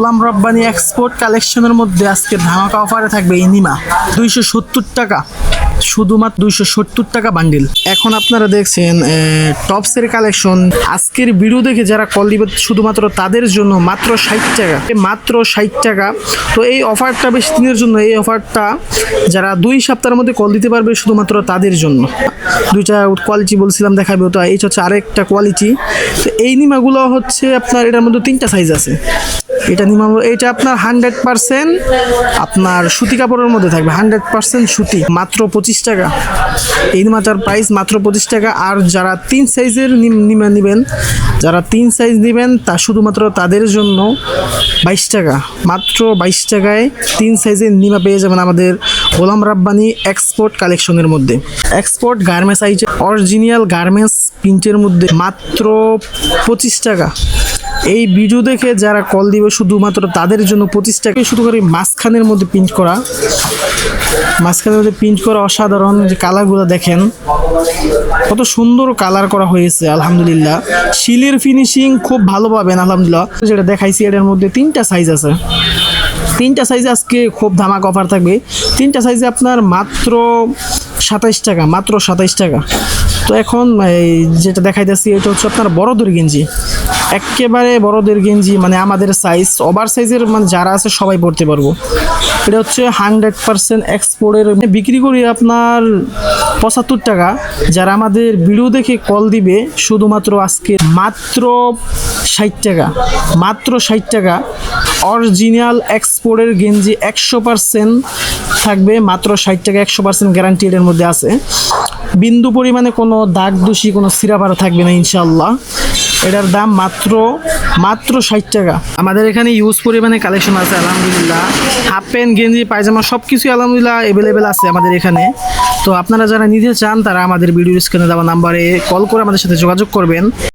গোলাম Rabbani export কালেকশনের মধ্যে আজকে ধামাকা অফারে থাকবে ইনিমা, দুইশো সত্তর টাকা। শুধুমাত্র দুইশো সত্তর টাকা বান্ডিল এখন আপনারা দেখছেন টপসের কালেকশন আজকের ভিডিও দেখে যারা কল দিবে শুধুমাত্র তাদের জন্য মাত্র ষাট টাকা। মাত্র ষাট টাকা। তো এই অফারটা বেশি দিনের জন্য, এই অফারটা যারা দুই সপ্তাহের মধ্যে কল দিতে পারবে শুধুমাত্র তাদের জন্য। দুইটা কোয়ালিটি বলছিলাম দেখাবে, তো এই হচ্ছে আরেকটা কোয়ালিটি তো এই নিমাগুলো হচ্ছে আপনার এটার মধ্যে তিনটা সাইজ আছে। এটা নিমা এটা আপনার হান্ড্রেড পার্সেন্ট আপনার সুতি কাপড়ের মধ্যে থাকবে হান্ড্রেড পার্সেন্ট সুতি, মাত্র পঁচিশ টাকা। এই নিমাটার প্রাইস মাত্র পঁচিশ টাকা। আর যারা তিন সাইজের নিমা নেবেন, যারা তিন সাইজ নেবেন, তা শুধুমাত্র তাদের জন্য বাইশ টাকা। মাত্র বাইশ টাকায় তিন সাইজের নিমা পেয়ে যাবেন আমাদের গোলাম রাব্বানি এক্সপোর্ট কালেকশনের মধ্যে। এক্সপোর্ট গার্মেন্টস আইছে অরিজিনাল গার্মেন্টস প্রিন্টের মধ্যে মাত্র পঁচিশ টাকা। এই ভিডিও দেখে যারা কল দিবে শুধুমাত্র তাদের জন্য টাকা শুধু করে মাঝখানের মধ্যে প্রিন্ট করা। মাঝখানের মধ্যে প্রিন্ট করা অসাধারণ যে কালারগুলো দেখেন। কত সুন্দর কালার করা হয়েছে, আলহামদুলিল্লাহ। শিলের ফিনিশিং খুব ভালো পাবেন, আলহামদুলিল্লাহ। যেটা দেখাইছি, এটার মধ্যে তিনটা সাইজ আছে। তিনটা সাইজে আজকে খুব ধামাক অফার থাকবে। তিনটা সাইজে আপনার মাত্র সাতাইশ টাকা, মাত্র সাতাইশ টাকা। তো এখন এই যেটা দেখাইতেছি, এটা হচ্ছে আপনার বড়দের গেঞ্জি। একেবারে বড়দের গেঞ্জি মানে আমাদের সাইজ ওভার সাইজের মানে যারা আছে সবাই পড়তে পারব। এটা হচ্ছে হান্ড্রেড পার্সেন্ট এক্সপোর্টের বিক্রি করি আপনার পঁচাত্তর টাকা। যারা আমাদের ভিডিও দেখে কল দিবে, শুধুমাত্র আজকে মাত্র ষাট টাকা, মাত্র ষাট টাকা। অরিজিনাল এক্সপোর্টের গেঞ্জি একশো পার্সেন্ট থাকবে, মাত্র ষাট টাকা, একশো পার্সেন্ট গ্যারান্টি এর মধ্যে আছে। বিন্দু পরিমাণে কোনো দাগ দোষী, কোনো সিরাপারা থাকবে না ইনশাল্লাহ এটার দাম মাত্র মাত্র ষাট টাকা। আমাদের এখানে ইউজ পরিমাণে কালেকশন আছে, আলহামদুলিল্লাহ। হাফ প্যান্ট গেঞ্জি, পায়জামা সব কিছুই আলহামদুলিল্লাহ অ্যাভেলেবেল আছে আমাদের এখানে। তো আপনারা যারা নিতে চান, তারা আমাদের ভিডিও স্ক্রিনে দেওয়া নাম্বারে কল করে আমাদের সাথে যোগাযোগ করবেন।